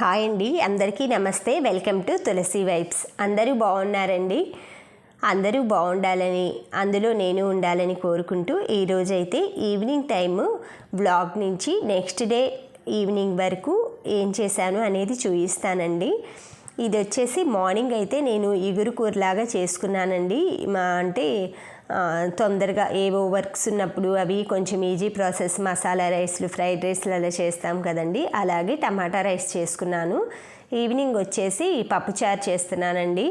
Hi అండి. అందరికీ నమస్తే. Welcome to Tulasi vibes. అందరూ బాగున్నారండి? అందరూ బాగుండాలని అందులో నేను ఉండాలని కోరుకుంటూ ఈరోజైతే ఈవినింగ్ టైము బ్లాగ్ నుంచి నెక్స్ట్ డే ఈవినింగ్ వరకు ఏం చేశాను అనేది చూపిస్తానండి ఇది వచ్చేసి మార్నింగ్ అయితే నేను ఇగురు కూరలాగా చేసుకున్నానండి. మా అంటే తొందరగా ఏవో వర్క్స్ ఉన్నప్పుడు అవి కొంచెం ఈజీ ప్రాసెస్ మసాలా రైస్లు ఫ్రైడ్ రైస్లు అలా చేస్తాం కదండి. అలాగే టమాటా రైస్ చేసుకున్నాను. ఈవినింగ్ వచ్చేసి పప్పుచారు చేస్తున్నానండి.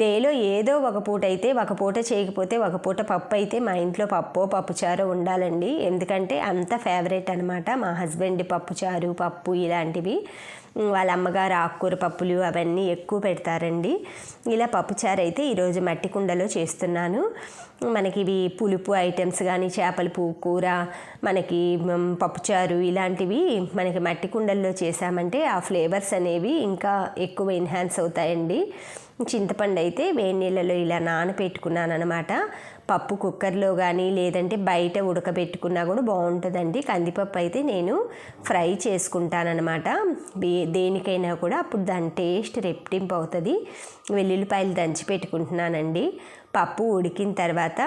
డేలో ఏదో ఒక పూట అయితే ఒక పూట చేయకపోతే ఒక పూట పప్పు అయితే మా ఇంట్లో పప్పు పప్పుచారో ఉండాలండి. ఎందుకంటే అంత ఫేవరెట్ అనమాట మా హస్బెండ్ పప్పుచారు పప్పు ఇలాంటివి. వాళ్ళ అమ్మగారు ఆకుకూర పప్పులు అవన్నీ ఎక్కువ పెడతారండి. ఇలా పప్పుచారు అయితే ఈరోజు మట్టి కుండలో చేస్తున్నాను. మనకి ఇవి పులుపు ఐటమ్స్ కానీ చేపల పువ్వు కూర మనకి పప్పుచారు ఇలాంటివి మనకి మట్టి కుండల్లో చేసామంటే ఆ ఫ్లేవర్స్ అనేవి ఇంకా ఎక్కువ ఎన్హాన్స్ అవుతాయండి. చింతపండు అయితే వేడి నీళ్ళలో ఇలా నానబెట్టుకున్నాను అనమాట పప్పు కుక్కర్లో కానీ లేదంటే బయట ఉడకబెట్టుకున్నా కూడా బాగుంటుందండి. కందిపప్పు అయితే నేను ఫ్రై చేసుకుంటానమాట దేనికైనా కూడా అప్పుడు దాని టేస్ట్ రెప్టింపు అవుతుంది. వెల్లుల్లిపాయలు దంచి పెట్టుకుంటున్నానండి పప్పు ఉడికిన తర్వాత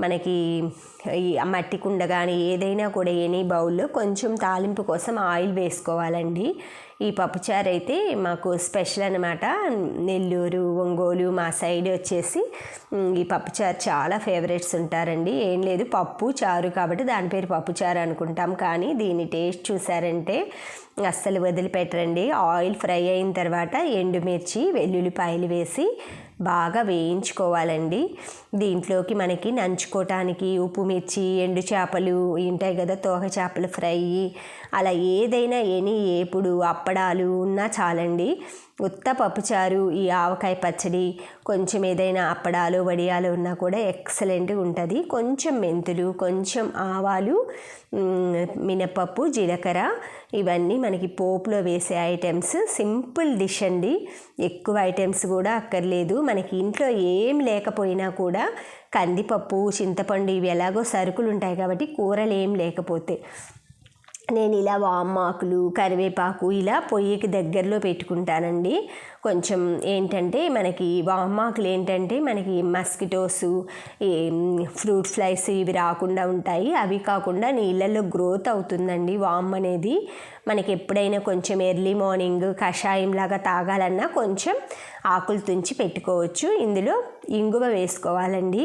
మనకి ఈ మట్టి కుండ కానీ ఏదైనా కూడా ఎనీ బౌల్లో కొంచెం తాలింపు కోసం ఆయిల్ వేసుకోవాలండి. ఈ పప్పుచారు అయితే మాకు స్పెషల్ అనమాట నెల్లూరు ఒంగోలు మా సైడ్ వచ్చేసి ఈ పప్పుచారు చాలా ఫేవరెట్స్ ఉంటారండి. ఏం లేదు పప్పు చారు కాబట్టి దాని పేరు పప్పుచారు అనుకుంటాం. కానీ దీని టేస్ట్ చూసారంటే అస్సలు వదిలిపెట్టరండి. ఆయిల్ ఫ్రై అయిన తర్వాత ఎండుమిర్చి వెల్లుల్లిపాయలు వేసి బాగా వేయించుకోవాలండి. దీంట్లోకి మనకి నంచుకోవటానికి ఉప్పు మిర్చి ఎండు చేపలు ఉంటాయి కదా తోక చేపలు ఫ్రై. అలా ఏదైనా ఎనీ ఏపుడు అప్పడాలు ఉన్నా చాలండి. ఉత్త పప్పుచారు ఈ ఆవకాయ పచ్చడి కొంచెం ఏదైనా అప్పడాలు వడియాలు ఉన్నా కూడా ఎక్సలెంట్గా ఉంటుంది. కొంచెం మెంతులు కొంచెం ఆవాలు మినపప్పు జీలకర్ర ఇవన్నీ మనకి పోపులో వేసే ఐటమ్స్ సింపుల్ డిష్ అండి. ఎక్కువ ఐటమ్స్ కూడా అక్కర్లేదు. మనకి ఇంట్లో ఏం లేకపోయినా కూడా కందిపప్పు చింతపండు ఇవి ఎలాగో సరుకులు ఉంటాయి కాబట్టి కూరలు ఏం లేకపోతే. నేను ఇలా వామాకులు కరివేపాకు ఇలా పొయ్యికి దగ్గరలో పెట్టుకుంటానండి. కొంచెం ఏంటంటే మనకి వామాకులు ఏంటంటే మనకి మస్కిటోస్ ఈ ఫ్రూట్ ఫ్లైస్ ఇవి రాకుండా ఉంటాయి. అవి కాకుండా నీళ్ళల్లో గ్రోత్ అవుతుందండి వామ్ అనేది. మనకి ఎప్పుడైనా కొంచెం ఎర్లీ మార్నింగ్ కషాయం లాగా తాగాలన్నా కొంచెం ఆకులు తుంచి పెట్టుకోవచ్చు. ఇందులో ఇంగువ వేసుకోవాలండి.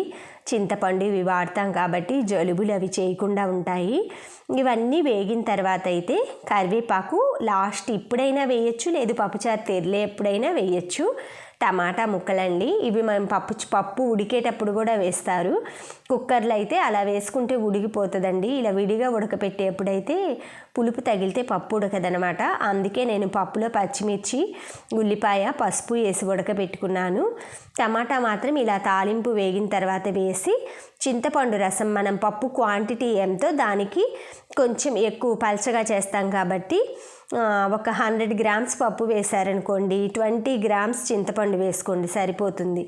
చింతపండు ఇవి వాడతాం కాబట్టి జలుబులు అవి చేయకుండా ఉంటాయి. ఇవన్నీ వేగిన తర్వాత అయితే కరివేపాకు లాస్ట్ ఇప్పుడైనా వేయచ్చు లేదు పప్పుచారు తెరలే ఎప్పుడైనా వేయచ్చు. టమాటా ముక్కలండి. ఇవి మనం పప్పు పప్పు ఉడికేటప్పుడు కూడా వేస్తారు. కుక్కర్లో అయితే అలా వేసుకుంటే ఉడికిపోతుందండి. ఇలా విడిగా ఉడకపెట్టేప్పుడైతే పులుపు తగిలితే పప్పు ఉడకదనమాట. అందుకే నేను పప్పులో పచ్చిమిర్చి ఉల్లిపాయ పసుపు వేసి ఉడకబెట్టుకున్నాను టమాటా మాత్రం ఇలా తాలింపు వేగిన తర్వాత వేసి చింతపండు రసం మనం పప్పు క్వాంటిటీ ఎంతో దానికి కొంచెం ఎక్కువ పలచగా చేస్తాం కాబట్టి ఒక హండ్రెడ్ గ్రామ్స్ పప్పు వేశారనుకోండి ట్వంటీ గ్రామ్స్ చింతపండు వేసుకోండి సరిపోతుంది.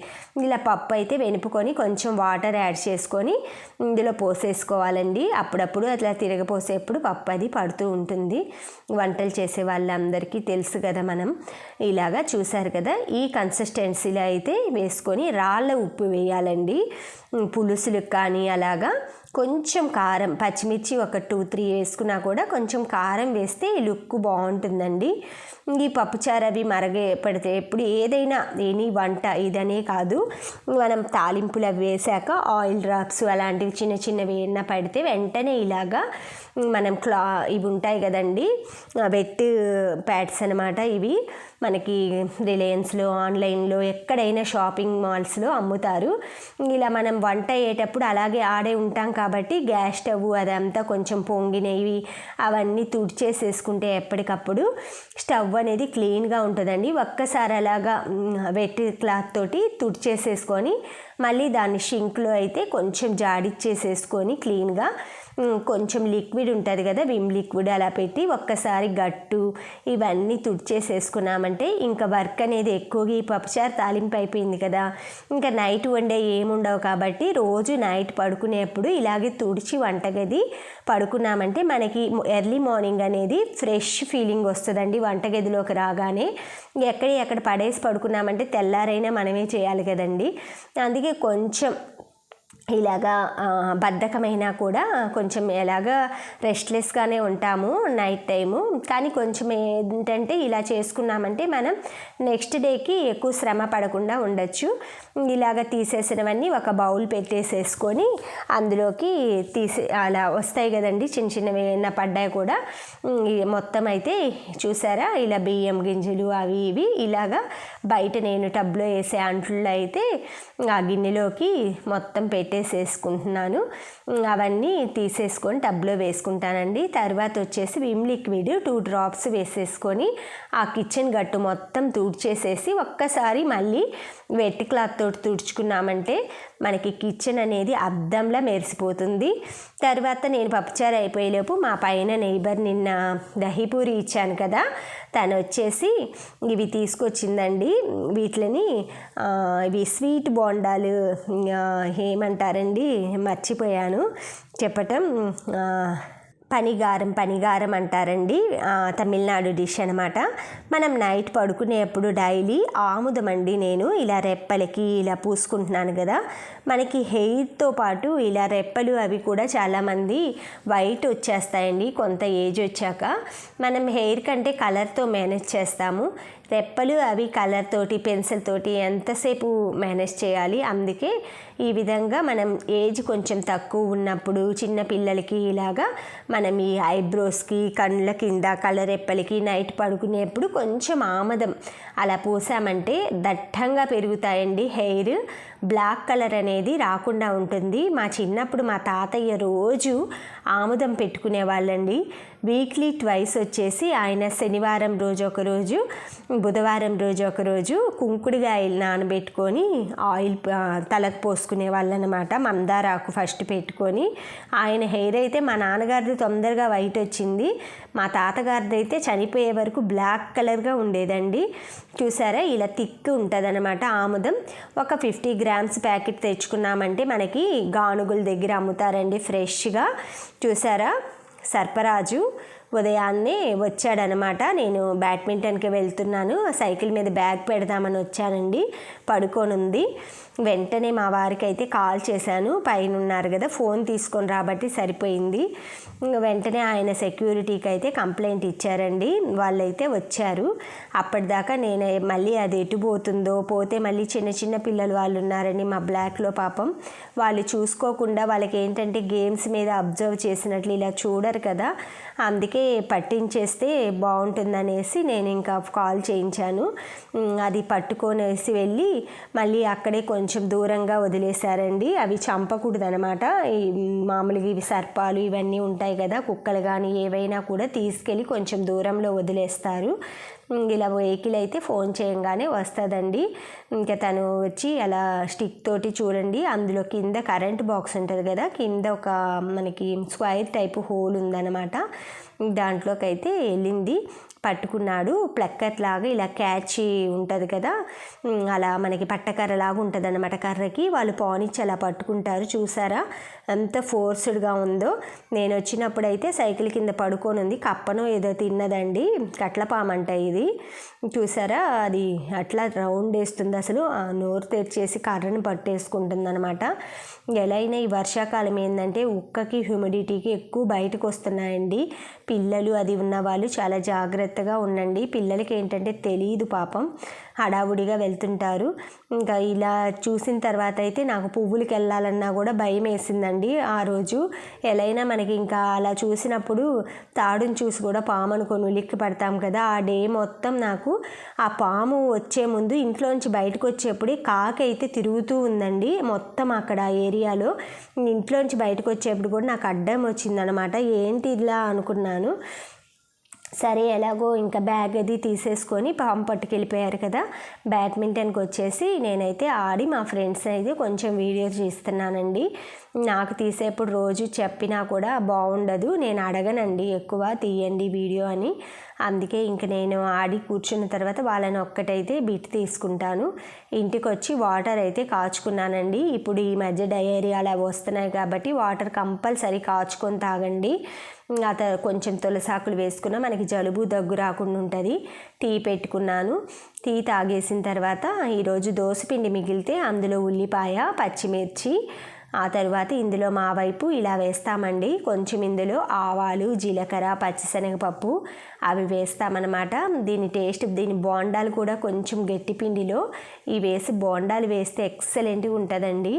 ఇలా పప్పు అయితే వెనుపుకొని కొంచెం వాటర్ యాడ్ చేసుకొని ఇందులో పోసేసుకోవాలండి. అప్పుడప్పుడు అట్లా తిరగపోసేప్పుడు పప్పు అది పడుతూ ఉంటుంది. వంటలు చేసే వాళ్ళందరికీ తెలుసు కదా మనం. ఇలాగా చూసారు కదా ఈ కన్సిస్టెన్సీలో అయితే వేసుకొని రాళ్ళ ఉప్పు వేయాలండి. పులుసులకు కానీ అలాగా కొంచెం కారం పచ్చిమిర్చి ఒక టూ త్రీ వేసుకున్నా కూడా కొంచెం కారం వేస్తే లుక్ బాగుంటుందండి. ఈ పప్పుచారు అవి మరగే పెడితే ఎప్పుడు ఏదైనా ఎనీ వంట ఇదనే కాదు. మనం తాలింపులు అవి వేసాక ఆయిల్ డ్రాప్స్ అలాంటివి చిన్న చిన్నవి ఏమైనా పడితే వెంటనే ఇలాగా మనం క్లా ఇవి ఉంటాయి కదండి వెట్ ప్యాడ్స్ అనమాట ఇవి. మనకి రిలయన్స్లో ఆన్లైన్లో ఎక్కడైనా షాపింగ్ మాల్స్లో అమ్ముతారు. ఇలా మనం వంట అయ్యేటప్పుడు అలాగే ఆడే ఉంటాం కాబట్టి గ్యాస్ స్టవ్ అదంతా కొంచెం పొంగినవి అవన్నీ తుడిచేసేసుకుంటే ఎప్పటికప్పుడు స్టవ్ అనేది క్లీన్గా ఉంటుందండి. ఒక్కసారి అలాగా వెట్ క్లాత్ తోటి తుడిచేసేసుకొని మళ్ళీ దాన్ని షింక్లో అయితే కొంచెం జాడిచ్చేసేసుకొని క్లీన్గా కొంచెం లిక్విడ్ ఉంటుంది కదా విమ్ లిక్విడ్ అలా పెట్టి ఒక్కసారి గట్టు ఇవన్నీ తుడిచేసేసుకున్నామంటే ఇంకా వర్క్ అనేది ఎక్కువగా ఈ పప్పుచారు తాలింపు అయిపోయింది కదా. ఇంకా నైట్ వండే ఏముండవు కాబట్టి రోజు నైట్ పడుకునేప్పుడు ఇలాగే తుడిచి వంటగది పడుకున్నామంటే మనకి ఎర్లీ మార్నింగ్ అనేది ఫ్రెష్ ఫీలింగ్ వస్తుందండి వంటగదిలోకి రాగానే. ఎక్కడ ఎక్కడ పడేసి పడుకున్నామంటే తెల్లారైనా మనమే చేయాలి కదండి. అందుకే కొంచెం ఇలాగా బద్ధకమైన బద్ధకమైనా కూడా కొంచెం ఎలాగా రెస్ట్లెస్గానే ఉంటాము నైట్ టైము. కానీ కొంచెం ఏంటంటే ఇలా చేసుకున్నామంటే మనం నెక్స్ట్ డేకి ఎక్కువ శ్రమ పడకుండా ఉండొచ్చు. ఇలాగ తీసేసినవన్నీ ఒక బౌల్ పెట్టేసేసుకొని అందులోకి తీసే అలా వస్తాయి కదండి చిన్న చిన్నవి ఏమైనా పడ్డాయి కూడా. మొత్తం అయితే చూసారా? ఇలా బియ్యం గింజలు అవి ఇవి ఇలాగా బయట నేను టబ్లో వేసే అంట్లలో అయితే ఆ గిన్నెలోకి మొత్తం పెట్టి పెట్టేసేసుకుంటున్నాను. అవన్నీ తీసేసుకొని టబ్లో వేసుకుంటానండి. తర్వాత వచ్చేసి విమ్ లిక్విడ్ టూ డ్రాప్స్ వేసేసుకొని ఆ కిచెన్ గట్టు మొత్తం తుడిచేసేసి ఒక్కసారి మళ్ళీ వెట్టి క్లాత్ తోటి తుడుచుకున్నామంటే మనకి కిచెన్ అనేది అద్దంలా మెరిసిపోతుంది. తర్వాత నేను పప్పుచారు అయిపోయేలోపు మా పైన నైబర్ నిన్న దహీపూరి ఇచ్చాను కదా తను వచ్చేసి ఇవి తీసుకొచ్చిందండి. వీటిని ఇవి స్వీట్ బోండాలు ఏమంటారండి మర్చిపోయాను చెప్పటం పనిగారం పనిగారం అంటారండి. తమిళనాడు డిష్ అనమాట మనం నైట్ పడుకునేప్పుడు డైలీ ఆముదం అండి నేను. ఇలా రెప్పలకి ఇలా పూసుకుంటున్నాను కదా. మనకి హెయిర్తో పాటు ఇలా రెప్పలు అవి కూడా చాలామంది వైట్ వచ్చేస్తాయండి. కొంత ఏజ్ వచ్చాక. మనం హెయిర్ కంటే కలర్తో మేనేజ్ చేస్తాము. రెప్పలు అవి కలర్ తోటి పెన్సిల్ తోటి ఎంతసేపు మేనేజ్ చేయాలి? అందుకే ఈ విధంగా మనం ఏజ్ కొంచెం తక్కువ ఉన్నప్పుడు చిన్న పిల్లలకి ఇలాగా మనం ఈ ఐబ్రోస్కి కళ్ళ కింద కలర్ రెప్పలకి నైట్ పడుకునేప్పుడు కొంచెం ఆమదం. అలా పూసామంటే దట్టంగా పెరుగుతాయండి హెయిర్. బ్లాక్ కలర్ అనేది రాకుండా ఉంటుంది. మా చిన్నప్పుడు మా తాతయ్య రోజు ఆముదం పెట్టుకునే వాళ్ళండి వీక్లీ ట్వైస్ వచ్చేసి ఆయన శనివారం రోజు ఒక రోజు బుధవారం రోజు ఒక రోజు కుంకుడుగాయలు నానబెట్టుకొని ఆయిల్ తలకు పోసుకునే వాళ్ళు అనమాట మందారాకు ఫస్ట్ పెట్టుకొని ఆయన హెయిర్ అయితే మా నాన్నగారిది తొందరగా వైట్ వచ్చింది. మా తాతగారిది అయితే చనిపోయే వరకు బ్లాక్ కలర్గా ఉండేదండి. చూసారా? ఇలా థిక్ ఉంటుంది ఆముదం. ఒక ఫిఫ్టీ గ్రామ్స్ ప్యాకెట్ తెచ్చుకున్నామంటే మనకి గానుగుల దగ్గర అమ్ముతారండి ఫ్రెష్గా. చూసారా? సర్పరాజు ఉదయాన్నే వచ్చాడనమాట. నేను బ్యాడ్మింటన్కి వెళ్తున్నాను. సైకిల్ మీద బ్యాగ్ పెడదామని వచ్చానండి. పడుకొని ఉంది వెంటనే మా వారికి అయితే కాల్ చేశాను. పైన ఉన్నారు కదా ఫోన్ తీసుకొని రాబట్టి సరిపోయింది. వెంటనే ఆయన సెక్యూరిటీకి అయితే కంప్లైంట్ ఇచ్చారండి. వాళ్ళైతే వచ్చారు. అప్పటిదాకా నేను మళ్ళీ అది ఎటు పోతుందో పోతే మళ్ళీ చిన్న చిన్న పిల్లలు వాళ్ళు ఉన్నారండి మా బ్లాక్లో పాపం వాళ్ళు చూసుకోకుండా వాళ్ళకి ఏంటంటే గేమ్స్ మీద అబ్జర్వ్ చేసినట్లు ఇలా చూడరు కదా అందుకే పట్టించేస్తే బాగుంటుందనేసి నేను ఇంకా కాల్ చేయించాను. అది పట్టుకొనేసి వెళ్ళి మళ్ళీ అక్కడే కొంచెం కొంచెం దూరంగా వదిలేశారండి. అవి చంపకూడదు అనమాట ఈ మామూలుగా ఇవి సర్పాలు ఇవన్నీ ఉంటాయి కదా కుక్కలు కానీ ఏవైనా కూడా తీసుకెళ్ళి కొంచెం దూరంలో వదిలేస్తారు. ఇలా వెహికల్ అయితే ఫోన్ చేయంగానే వస్తుందండి. ఇంకా తను వచ్చి అలా స్టిక్ తోటి చూడండి. అందులో కింద కరెంట్ బాక్స్ ఉంటుంది కదా కింద ఒక మనకి స్క్వైర్ టైప్ హోల్ ఉందన్నమాట. దాంట్లోకి అయితే వెళ్ళింది. పట్టుకున్నాడు. ప్లక్కర్ లాగా ఇలా క్యాచ్ ఉంటుంది కదా. అలా మనకి పట్టకర్రలాగా ఉంటుంది అనమాట కర్రకి. వాళ్ళు పానిచ్చి అలా పట్టుకుంటారు. చూసారా? ఎంత ఫోర్స్డ్గా ఉందో. నేను వచ్చినప్పుడైతే సైకిల్ కింద పడుకొని ఉంది. కప్పను ఏదో తిన్నదండి. కట్లపామంట ఇది. చూసారా? అది అట్లా రౌండ్ వేస్తుంది అసలు. ఆ నోరు తెరిచేసి కర్రను పట్టేసుకుంటుంది అనమాట ఎలా అయినా ఈ వర్షాకాలం ఏంటంటే ఉక్కకి హ్యూమిడిటీకి ఎక్కువ బయటకు వస్తున్నాయండి. పిల్లలు అది ఉన్న వాళ్ళు చాలా జాగ్రత్తగా ఉండండి. పిల్లలకి ఏంటంటే తెలియదు పాపం. హడావుడిగా వెళ్తుంటారు. ఇంకా ఇలా చూసిన తర్వాత అయితే నాకు పువ్వులకి వెళ్ళాలన్నా కూడా భయం వేసిందండి ఆ రోజు. ఎలా మనకి ఇంకా అలా చూసినప్పుడు తాడుని చూసి కూడా పాము అనుకొని ఉలిక్కి పడతాం కదా. ఆ డే మొత్తం నాకు ఆ పాము వచ్చే ముందు ఇంట్లోంచి బయటకు వచ్చేప్పుడే కాకి అయితే తిరుగుతూ ఉందండి మొత్తం అక్కడ ఆ ఏరియాలో. ఇంట్లోంచి బయటకు వచ్చేప్పుడు కూడా నాకు అడ్డం వచ్చిందనమాట. ఏంటి ఇలా అనుకున్నాను. సరే ఎలాగో ఇంకా బ్యాగ్ అది తీసేసుకొని పాము పట్టుకెళ్ళిపోయారు కదా. బ్యాడ్మింటన్కి వచ్చేసి నేనైతే ఆడి మా ఫ్రెండ్స్ అయితే కొంచెం వీడియో తీస్తున్నానండి నాకు తీసేప్పుడు రోజు చెప్పినా కూడా బాగుండదు నేను అడగనండి ఎక్కువ తీయండి వీడియో అని. అందుకే ఇంక నేను ఆడి కూర్చున్న తర్వాత వాళ్ళని ఒక్కటైతే బిట్ తీసుకుంటాను. ఇంటికి వచ్చి వాటర్ అయితే కాచుకున్నానండి. ఇప్పుడు ఈ మధ్య డయేరియా అలా వస్తున్నాయి కాబట్టి వాటర్ కంపల్సరీ కాచుకొని తాగండి. అత కొంచెం తులసాకులు వేసుకున్న మనకి జలుబు దగ్గు రాకుండా ఉంటుంది. టీ పెట్టుకున్నాను. టీ తాగేసిన తర్వాత ఈరోజు దోసపిండి మిగిలితే అందులో ఉల్లిపాయ పచ్చిమిర్చి ఆ తర్వాత ఇందులో మా వైపు ఇలా వేస్తామండి. కొంచెం ఇందులో ఆవాలు జీలకర్ర పచ్చిశనగపప్పు అవి వేస్తామన్నమాట. దీని టేస్ట్ దీని బోండాలు కూడా కొంచెం గట్టి పిండిలో ఇవి వేసి బోండాలు వేస్తే ఎక్సలెంట్గా ఉంటుందండి.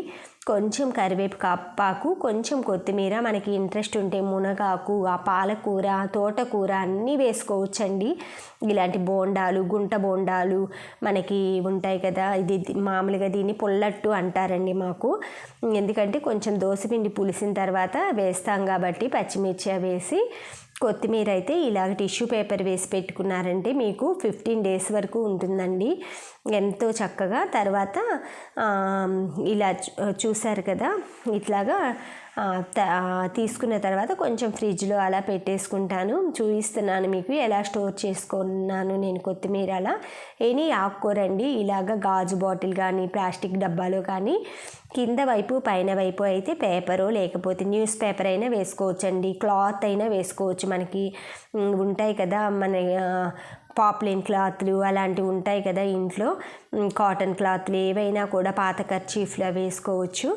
కొంచెం కరివేపాకు కొంచెం కొత్తిమీర మనకి ఇంట్రెస్ట్ ఉంటే మునగాకు ఆ పాలకూర తోటకూర అన్నీ వేసుకోవచ్చండి. ఇలాంటి బోండాలు గుంట బోండాలు మనకి ఉంటాయి కదా ఇది మామూలుగా దీన్ని పుల్లట్టు అంటారండి మాకు. ఎందుకంటే కొంచెం దోసపిండి పులిసిన తర్వాత వేస్తాం కాబట్టి పచ్చిమిర్చి వేసి కొత్తిమీర అయితే ఇలాగ టిష్యూ పేపర్ వేసి పెట్టుకున్నారంటే మీకు ఫిఫ్టీన్ డేస్ వరకు ఉంటుందండి. ఎంతో చక్కగా తర్వాత ఇలా చూసారు కదా ఇట్లాగా తీసుకున్న తర్వాత కొంచెం ఫ్రిడ్జ్లో అలా పెట్టేసుకుంటాను. చూపిస్తున్నాను మీకు ఎలా స్టోర్ చేసుకున్నాను నేను కొత్తిమీర అలా. ఎనీ ఆకుకూరండి ఇలాగ గాజు బాటిల్ కానీ ప్లాస్టిక్ డబ్బాలో కానీ కింద వైపు పైన వైపు అయితే పేపరు లేకపోతే న్యూస్ పేపర్ అయినా వేసుకోవచ్చండి. క్లాత్ అయినా వేసుకోవచ్చు మనకి. ఉంటాయి కదా మన పాప్లిన్ క్లాత్లు అలాంటివి ఉంటాయి కదా ఇంట్లో. కాటన్ క్లాత్లు ఏవైనా కూడా పాత ఖర్చీఫ్లు వేసుకోవచ్చు.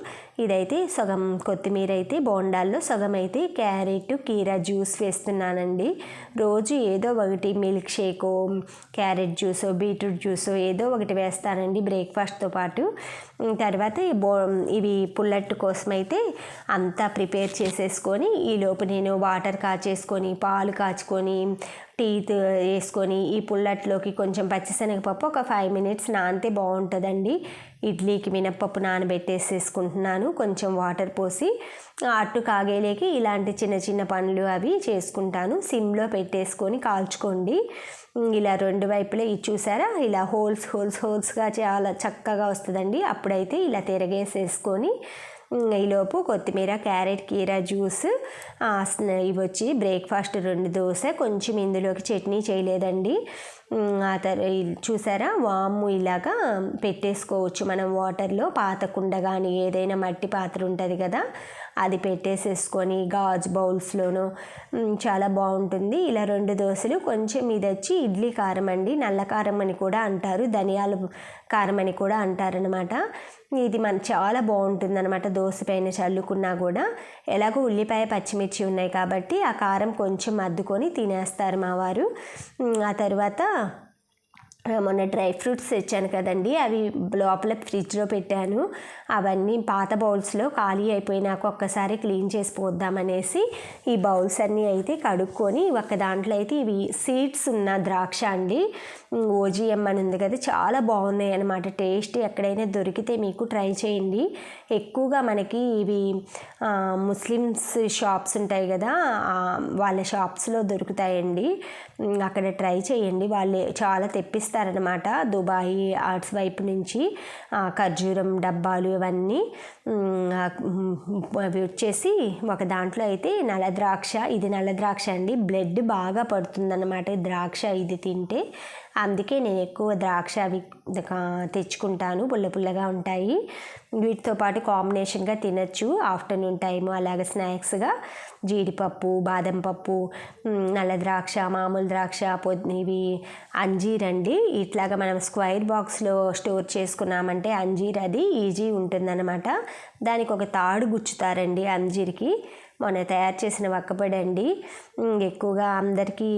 ఇదైతే సగం కొత్తిమీర అయితే బోండాల్లో సగం అయితే క్యారెట్ కీరా జ్యూస్ వేస్తున్నానండి. రోజు ఏదో ఒకటి మిల్క్ షేకో క్యారెట్ జ్యూసో బీట్రూట్ జ్యూసో ఏదో ఒకటి వేస్తానండి బ్రేక్ఫాస్ట్తో పాటు. తర్వాత బో ఇవి పుల్లట్టు కోసం అయితే అంతా ప్రిపేర్ చేసేసుకొని ఈలోపు నేను వాటర్ కాచేసుకొని పాలు కాచుకొని టీ వేసుకొని ఈ పుల్లట్లోకి కొంచెం పచ్చిశనగపప్పు ఒక ఫైవ్ మినిట్స్ నానితే బాగుంటుందండి. ఇడ్లీకి మినప్పప్పు నానబెట్టేసేసుకుంటున్నాను. కొంచెం వాటర్ పోసి అట్టు కాగేలేకి ఇలాంటి చిన్న చిన్న పనులు అవి చేసుకుంటాను. సిమ్లో పెట్టేసుకొని కాల్చుకోండి. ఇలా రెండు వైపులా ఇది చూసారా? ఇలా హోల్స్ హోల్స్ హోల్స్గా చాలా చక్కగా వస్తుందండి. అప్పుడైతే ఇలా తిరగేసేసుకొని ఈలోపు కొత్తిమీర క్యారెట్ కీరా జ్యూస్ ఇవి వచ్చి బ్రేక్ఫాస్ట్ రెండు దోశ కొంచెం ఇందులోకి చట్నీ చేయలేదండి. ఆ తర్ చూసారా? వాము ఇలాగా పెట్టేసుకోవచ్చు మనం వాటర్లో. పాత కుండ కానీ ఏదైనా మట్టి పాత్ర ఉంటుంది కదా అది పెట్టేసేసుకొని గాజు బౌల్స్లోనూ చాలా బాగుంటుంది. ఇలా రెండు దోశలు కొంచెం ఇది వచ్చి ఇడ్లీ కారం అండి. నల్ల కారం అని కూడా అంటారు ధనియాల కారం అని కూడా అంటారనమాట ఇది మన చాలా బాగుంటుంది అనమాట దోశ పైన చల్లుకున్నా కూడా. ఎలాగో ఉల్లిపాయ పచ్చిమిర్చి ఉన్నాయి కాబట్టి ఆ కారం కొంచెం అద్దుకొని తినేస్తారు మా వారు. ఆ తర్వాత మొన్న డ్రై ఫ్రూట్స్ తెచ్చాను కదండి. అవి లోపల ఫ్రిడ్జ్లో పెట్టాను. అవన్నీ పాత బౌల్స్లో ఖాళీ అయిపోయినాక ఒక్కసారి క్లీన్ చేసి పోద్దామనేసి ఈ బౌల్స్ అన్నీ అయితే కడుక్కొని ఒక దాంట్లో అయితే ఇవి సీడ్స్ ఉన్న ద్రాక్ష అండి. ఓజిఎం అని ఉంది కదా చాలా బాగున్నాయి అనమాట టేస్ట్ ఎక్కడైనా దొరికితే మీకు ట్రై చేయండి. ఎక్కువగా మనకి ఇవి ముస్లిమ్స్ షాప్స్ ఉంటాయి కదా వాళ్ళ షాప్స్లో దొరుకుతాయండి. అక్కడ ట్రై చేయండి. వాళ్ళు చాలా ఇస్తారనమాట దుబాయ్ ఆర్ట్స్ వైపు నుంచి ఖర్జూరం డబ్బాలు ఇవన్నీ అవి వచ్చేసి ఒక దాంట్లో అయితే నల్ల ద్రాక్ష ఇది నల్ల ద్రాక్ష అండి. బ్లడ్ బాగా పడుతుందన్నమాట ద్రాక్ష ఇది తింటే. అందుకే నేను ఎక్కువ ద్రాక్ష అవి తెచ్చుకుంటాను. పుల్ల పుల్లగా ఉంటాయి. వీటితో పాటు కాంబినేషన్గా తినచ్చు. ఆఫ్టర్నూన్ టైము అలాగే స్నాక్స్గా జీడిపప్పు బాదం పప్పు నల్ల ద్రాక్ష మామూలు ద్రాక్ష ఇవి అంజీర్ అండి. ఇట్లాగా మనం స్క్వైర్ బాక్స్లో స్టోర్ చేసుకున్నామంటే అంజీర్ అది ఈజీ ఉంటుందన్నమాట. దానికి ఒక తాడు గుచ్చుతారండి అంజీర్కి. మొన్న తయారు చేసిన వక్కపొడి అండి. ఎక్కువగా అందరికీ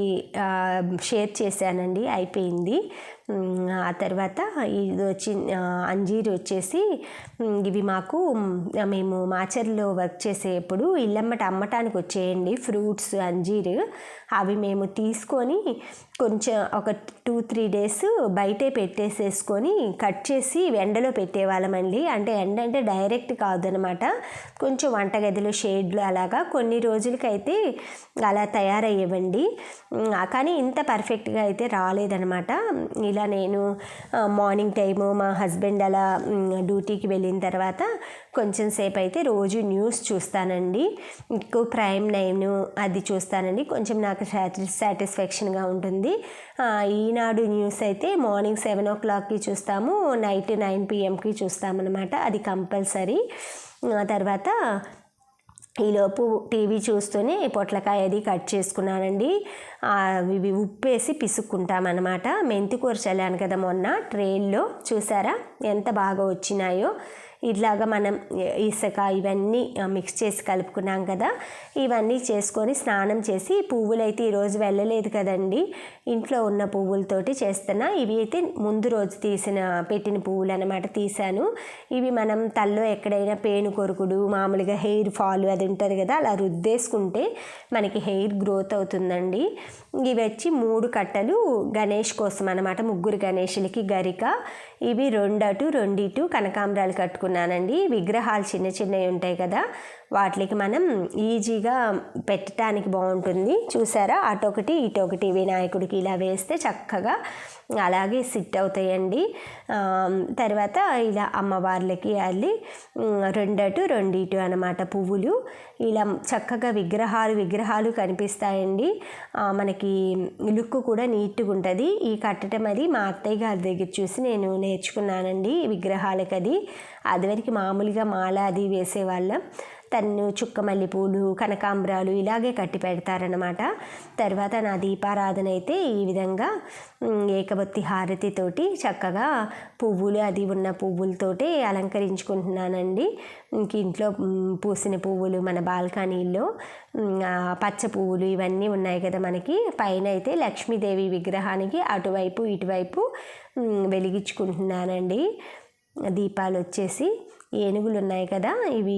షేర్ చేశానండి. అయిపోయింది. ఆ తర్వాత ఇది వచ్చి అంజీర్ వచ్చేసి ఇవి మాకు మేము మాచర్లో వర్క్ చేసేప్పుడు ఇల్లమ్మట అమ్మటానికి వచ్చేయండి ఫ్రూట్స్ అంజీరు అవి మేము తీసుకొని కొంచెం ఒక టూ త్రీ డేస్ బయటే పెట్టేసేసుకొని కట్ చేసి ఎండలో పెట్టేవాళ్ళమండి అంటే ఎండ అంటే డైరెక్ట్ కాదనమాట. కొంచెం వంటగదిలో షేడ్లు అలాగా కొన్ని రోజులకైతే అలా తయారయ్యేవండి. కానీ ఇంత పర్ఫెక్ట్గా అయితే రాలేదనమాట. ఇలా నేను మార్నింగ్ టైము మా హస్బెండ్ అలా డ్యూటీకి వెళ్ళిన తర్వాత కొంచెం సేపు అయితే రోజు న్యూస్ చూస్తానండి. ఎక్కువ ప్రైమ్ నైన్ అది చూస్తానండి. కొంచెం నాకు సాటి సాటిస్ఫాక్షన్గా ఉంటుంది. ఆ, ఈనాడు న్యూస్ అయితే మార్నింగ్ సెవెన్ ఓ క్లాక్కి చూస్తాము నైట్ నైన్ పిఎంకి చూస్తామన్నమాట. అది కంపల్సరీ. ఆ తర్వాత ఈలోపు టీవీ చూస్తూనే పొట్లకాయ అది కట్ చేసుకున్నానండి. ఇవి ఉప్పేసి పిసుక్కుంటామన్నమాట. మెంతి కూర చల్లాను కదా మొన్న ట్రైల్లో చూసారా? ఎంత బాగా వచ్చినాయో. ఇట్లాగా మనం ఇసుక ఇవన్నీ మిక్స్ చేసి కలుపుకున్నాం కదా. ఇవన్నీ చేసుకొని స్నానం చేసి పువ్వులు అయితే ఈరోజు వెళ్ళలేదు కదండి. ఇంట్లో ఉన్న పువ్వులతోటి చేస్తున్నా. ఇవి అయితే ముందు రోజు తీసిన పెట్టిన పువ్వులు అనమాట తీశాను. ఇవి మనం తల్లో ఎక్కడైనా పేను కొరుకుడు మామూలుగా హెయిర్ ఫాల్ అది ఉంటుంది కదా అలా రుద్దేసుకుంటే మనకి హెయిర్ గ్రోత్ అవుతుందండి. ఇవి వచ్చి మూడు కట్టలు గణేష్ కోసం అనమాట ముగ్గురు గణేషులకి గరిక. ఇవి రెండు అటు రెండు ఇటు కనకాంబరాలు కట్టుకున్నానండి. విగ్రహాలు చిన్న చిన్నవి ఉంటాయి కదా. వాటికి మనం ఈజీగా పెట్టడానికి బాగుంటుంది. చూసారా? అటొకటి ఇటొకటి వినాయకుడికి ఇలా వేస్తే చక్కగా అలాగే సిట్ అవుతాయండి. తర్వాత ఇలా అమ్మవార్లకి అల్లి రెండటు రెండిటు అనమాట పువ్వులు. ఇలా చక్కగా విగ్రహాలు విగ్రహాలు కనిపిస్తాయండి. మనకి లుక్ కూడా నీట్గా ఉంటుంది. ఈ కట్టడం అది మా అత్తయ్య గారి దగ్గర చూసి నేను నేర్చుకున్నానండి విగ్రహాలకు అది అదివరకు మామూలుగా మాల అది వేసేవాళ్ళం. తను చుక్క మల్లెపూలు కనకాంబరాలు ఇలాగే కట్టి పెడతారనమాట తర్వాత నా దీపారాధన అయితే ఈ విధంగా ఏకబత్తి హారతితోటి చక్కగా పువ్వులు అది ఉన్న పువ్వులతోటి అలంకరించుకుంటున్నానండి. ఇంక ఇంట్లో పూసిన పువ్వులు మన బాల్కనీల్లో పచ్చ పువ్వులు ఇవన్నీ ఉన్నాయి కదా మనకి. పైన అయితే లక్ష్మీదేవి విగ్రహానికి అటువైపు ఇటువైపు వెలిగించుకుంటున్నానండి. దీపాలు వచ్చేసి ఏనుగులు ఉన్నాయి కదా ఇవి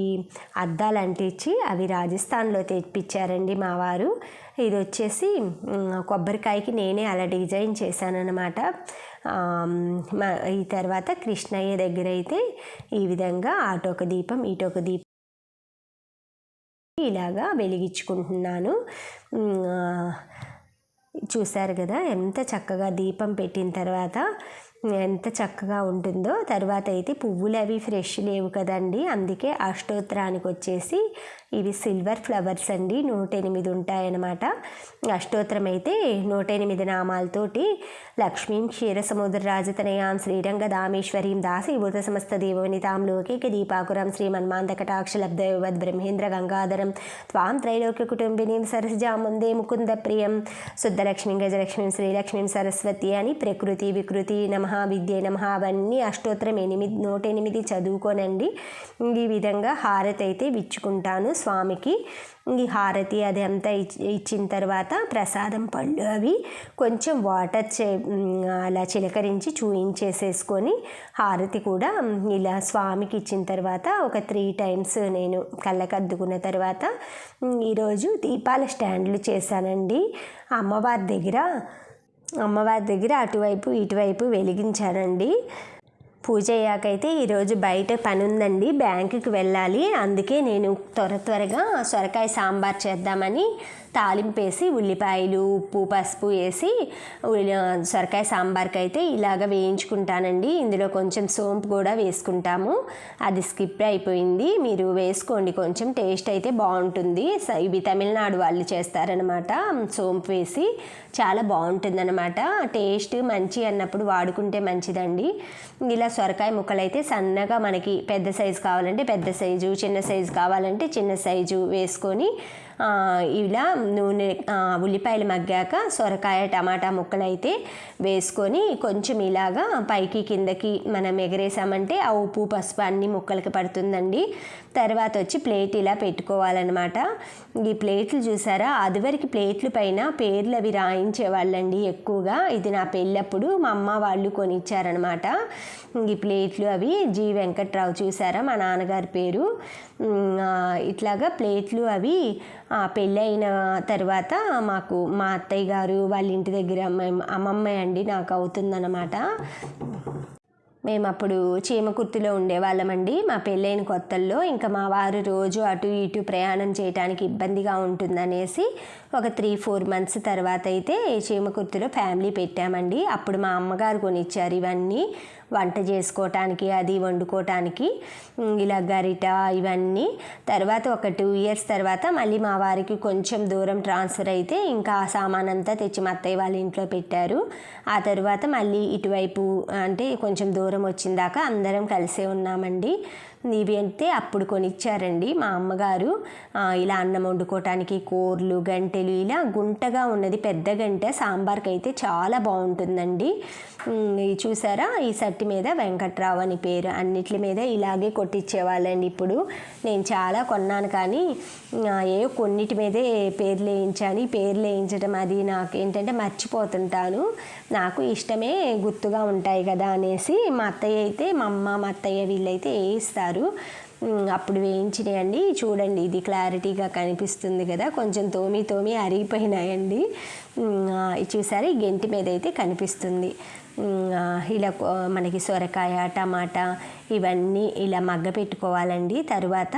అద్దాలు అంటించి అవి రాజస్థాన్లో తెప్పించారండి మా వారు ఇది వచ్చేసి కొబ్బరికాయకి నేనే అలా డిజైన్ చేశానన్నమాట. మా ఈ తర్వాత కృష్ణయ్య దగ్గర అయితే ఈ విధంగా అటొక దీపం ఇటొక దీపం ఇలాగా వెలిగించుకుంటున్నాను. చూశారు కదా ఎంత చక్కగా దీపం పెట్టిన తర్వాత ఎంత చక్కగా ఉంటుందో. తర్వాత అయితే పువ్వులు అవి ఫ్రెష్ లేవు కదండి. అందుకే అష్టోత్తరానికి వచ్చేసి ఇవి సిల్వర్ ఫ్లవర్స్ అండి. నూట ఎనిమిది ఉంటాయన్నమాట. అష్టోత్తరం అయితే నూట ఎనిమిది నామాలతోటి లక్ష్మీం క్షీరసముద్ర రాజతనయాం శ్రీరంగ దామేశ్వరీం దాసీభూత సమస్త దేవనితాం లోకేక దీపాకురం శ్రీ శ్రీమన్మాంతకటాక్షలబ్దవద్ బ్రహ్మేంద్ర గంగాధరం త్వాం త్రైలోక్య కుటుంబినీం సరసజాం వందే ముకుంద ప్రియం శుద్ధలక్ష్మీం గజలక్ష్మీం శ్రీలక్ష్మీం సరస్వతి అని ప్రకృతి వికృతి నమ విద్య నమ అవన్నీ అష్టోత్తరం ఎనిమిది నూట ఎనిమిది చదువుకోనండి. ఈ విధంగా హారతి అయితే విచ్చుకుంటాను. స్వామికి ఈ హారతి అది అంతా ఇచ్చిన తర్వాత ప్రసాదం పళ్ళు అవి కొంచెం వాటర్ చే అలా చిలకరించి చూయించేసేసుకొని హారతి కూడా ఇలా స్వామికి ఇచ్చిన తర్వాత ఒక త్రీ టైమ్స్ నేను కళ్ళకద్దుకున్న తర్వాత ఈరోజు దీపాల స్టాండ్లు చేశానండి. అమ్మవారి దగ్గర అమ్మవారి దగ్గర అటువైపు ఇటువైపు వెలిగించానండి. పూజ అయ్యాకైతే ఈరోజు బయట పని ఉందండి బ్యాంకుకి వెళ్ళాలి. అందుకే నేను త్వర త్వరగా సొరకాయ సాంబార్ చేద్దామని తాలింపు వేసి ఉల్లిపాయలు ఉప్పు పసుపు వేసి సొరకాయ సాంబార్కి అయితే ఇలాగ వేయించుకుంటానండి. ఇందులో కొంచెం సోంపు కూడా వేసుకుంటాము. అది స్కిప్ అయిపోయింది. మీరు వేసుకోండి. కొంచెం టేస్ట్ అయితే బాగుంటుంది. ఇవి తమిళనాడు వాళ్ళు చేస్తారనమాట సోంపు వేసి చాలా బాగుంటుంది అనమాట టేస్ట్ మంచి అన్నప్పుడు వాడుకుంటే మంచిదండి. ఇలా సొరకాయ ముక్కలు అయితే సన్నగా మనకి పెద్ద సైజు కావాలంటే పెద్ద సైజు చిన్న సైజు కావాలంటే చిన్న సైజు వేసుకొని ఇలా నూనె ఉల్లిపాయలు మగ్గాక సొరకాయ టమాటా ముక్కలు అయితే వేసుకొని కొంచెం ఇలాగా పైకి కిందకి మనం ఎగరేసామంటే ఆ ఉప్పు పసుపు అన్ని ముక్కలకి పడుతుందండి. తర్వాత వచ్చి ప్లేట్ ఇలా పెట్టుకోవాలన్నమాట. ఈ ప్లేట్లు చూసారా? అదివరకు ప్లేట్ల పైన పేర్లు అవి రాయించేవాళ్ళండి ఎక్కువగా. ఇది నా పెళ్ళప్పుడు మా అమ్మ వాళ్ళు కొనిచ్చారనమాట ఈ ప్లేట్లు అవి జి వెంకట్రావు చూసారా? మా నాన్నగారి పేరు. ఇట్లాగా ప్లేట్లు అవి పెళ్ళైన తర్వాత మాకు మా అత్తయ్య గారు వాళ్ళ ఇంటి దగ్గర మేము అమ్మమ్మ అండి నాకు అవుతుందన్నమాట. మేము అప్పుడు చీమకుర్తిలో ఉండేవాళ్ళమండి మా పెళ్ళైన కొత్తల్లో ఇంకా మా వారు రోజు అటు ఇటు ప్రయాణం చేయడానికి ఇబ్బందిగా ఉంటుందనేసి ఒక త్రీ ఫోర్ మంత్స్ తర్వాత అయితే చీమకుర్తిలో ఫ్యామిలీ పెట్టామండి. అప్పుడు మా అమ్మగారు కొనిచ్చారు ఇవన్నీ. వంట చేసుకోవటానికి అది వండుకోవటానికి ఇలా గరిట ఇవన్నీ. తర్వాత ఒక టూ ఇయర్స్ తర్వాత మళ్ళీ మా వారికి కొంచెం దూరం ట్రాన్స్ఫర్ అయితే ఇంకా ఆ సామాన్ అంతా తెచ్చి మా అత్తయ్య వాళ్ళ ఇంట్లో పెట్టారు. ఆ తర్వాత మళ్ళీ ఇటువైపు అంటే కొంచెం దూరం వచ్చిందాక అందరం కలిసే ఉన్నామండి. ఇవి అంటే అప్పుడు కొనిచ్చారండి మా అమ్మగారు. ఇలా అన్నం వండుకోవటానికి కూరలు గంటెలు ఇలా గుంటగా ఉన్నది పెద్ద గంట సాంబార్కి అయితే చాలా బాగుంటుందండి. చూసారా? ఈ సట్టి మీద వెంకట్రావు అని పేరు అన్నిటి మీద ఇలాగే కొట్టించేవాళ్ళండి ఇప్పుడు. నేను చాలా కొన్నాను కానీ ఏ కొన్నిటి మీదే పేర్లు వేయించాను. ఈ పేర్లు వేయించడం అది నాకు ఏంటంటే మర్చిపోతుంటాను. నాకు ఇష్టమే గుర్తుగా ఉంటాయి కదా అనేసి మా అత్తయ్య అయితే మా అమ్మ మా అత్తయ్య వీళ్ళైతే వేయిస్తారు ఉమ్, అప్పుడు వేయించినాయండి. చూడండి ఇది క్లారిటీగా కనిపిస్తుంది కదా. కొంచెం తోమి తోమి అరిగిపోయినాయండి. ఉమ్, చూసారు ఈ గెంటి మీద అయితే కనిపిస్తుంది. ఇలా మనకి సొరకాయ టమాటా ఇవన్నీ ఇలా మగ్గ పెట్టుకోవాలండి. తరువాత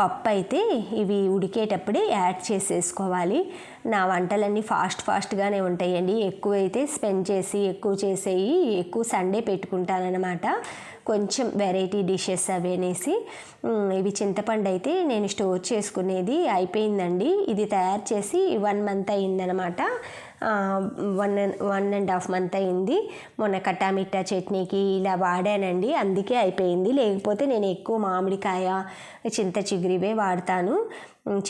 పప్పు అయితే ఇవి ఉడికేటప్పుడే యాడ్ చేసేసుకోవాలి. నా వంటలన్నీ ఫాస్ట్ ఫాస్ట్గానే ఉంటాయండి. ఎక్కువ అయితే స్పెండ్ చేసి ఎక్కువ చేసేవి ఎక్కువ సండే పెట్టుకుంటానన్నమాట. కొంచెం వెరైటీ డిషెస్ అవి అనేసి. ఇవి చింతపండు అయితే నేను స్టోర్ చేసుకునేది అయిపోయిందండి. ఇది తయారు చేసి వన్ మంత్ అయిందనమాట one one and half month అయింది. మొన్న కట్టామిట్టా చట్నీకి ఇలా వాడానండి. అందుకే అయిపోయింది. లేకపోతే నేను ఎక్కువ మామిడికాయ చింత చిగురివే వాడతాను.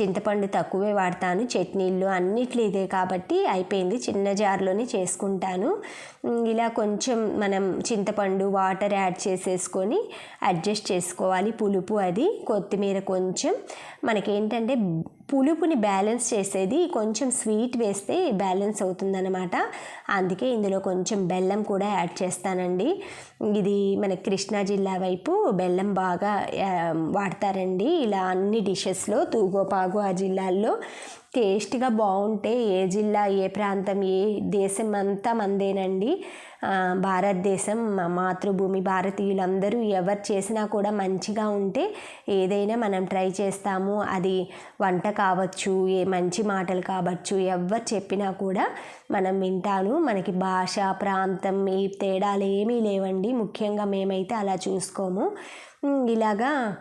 చింతపండు తక్కువే వాడతాను. చట్నీళ్ళు అన్నిట్లు ఇదే కాబట్టి అయిపోయింది. చిన్న జార్లోనే చేసుకుంటాను. ఇలా కొంచెం మనం చింతపండు వాటర్ యాడ్ చేసేసుకొని అడ్జస్ట్ చేసుకోవాలి. పులుపు అది. కొత్తిమీర కొంచెం. మనకేంటంటే పులుపుని బ్యాలెన్స్ చేసేది కొంచెం స్వీట్ వేస్తే బ్యాలెన్స్ అవుతుందన్నమాట. అందుకే ఇందులో కొంచెం బెల్లం కూడా యాడ్ చేస్తానండి. ఇది మన కృష్ణా జిల్లా వైపు బెల్లం బాగా వాడతారండి. ఇలా అన్ని డిషెస్లో తూగోపాగు ఆ జిల్లాల్లో టేస్ట్గా బాగుంటే ఏ జిల్లా ఏ ప్రాంతం ఏ దేశం అంతా మందేనండి. భారతదేశం మా మాతృభూమి భారతీయులందరూ ఎవరు చేసినా కూడా మంచిగా ఉంటే ఏదైనా మనం ట్రై చేస్తాము. అది వంట కావచ్చు ఏ మంచి మాటలు కావచ్చు ఎవరు చెప్పినా కూడా మనం వింటాను. మనకి భాష ప్రాంతం ఈ తేడాలు ఏమీ లేవండి. ముఖ్యంగా మేమైతే అలా చూసుకోము. ఇలాగా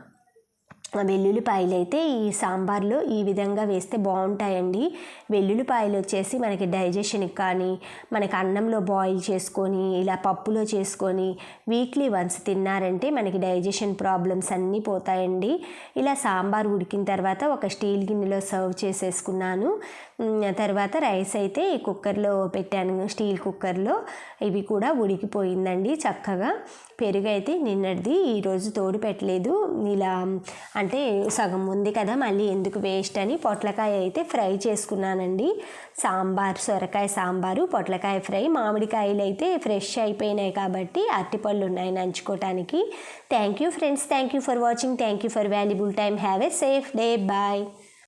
వెల్లుల్లిపాయలు అయితే ఈ సాంబార్లో ఈ విధంగా వేస్తే బాగుంటాయండి. వెల్లుల్లిపాయలు వచ్చేసి మనకి డైజెషన్కి కానీ మనకి అన్నంలో బాయిల్ చేసుకొని ఇలా పప్పులో చేసుకొని వీక్లీ వన్స్ తిన్నారంటే మనకి డైజెషన్ ప్రాబ్లమ్స్ అన్నీ పోతాయండి. ఇలా సాంబార్ ఉడికిన తర్వాత ఒక స్టీల్ గిన్నెలో సర్వ్ చేసేసుకున్నాను. తర్వాత రైస్ అయితే ఈ కుక్కర్లో పెట్టాను స్టీల్ కుక్కర్లో. ఇవి కూడా ఉడికిపోయిందండి చక్కగా. పెరుగు అయితే నిన్నటిది ఈరోజు తోడు పెట్టలేదు. ఇలా అంటే సగం ఉంది కదా మళ్ళీ ఎందుకు వేస్ట్ అని పొట్లకాయ అయితే ఫ్రై చేసుకున్నానండి. సాంబార్ సొరకాయ సాంబారు పొట్లకాయ ఫ్రై. మామిడికాయలు అయితే ఫ్రెష్ అయిపోయినాయి కాబట్టి అరటిపళ్ళు ఉన్నాయి నంచుకోవటానికి thank you friends thank you for watching thank you for valuable time have a safe day bye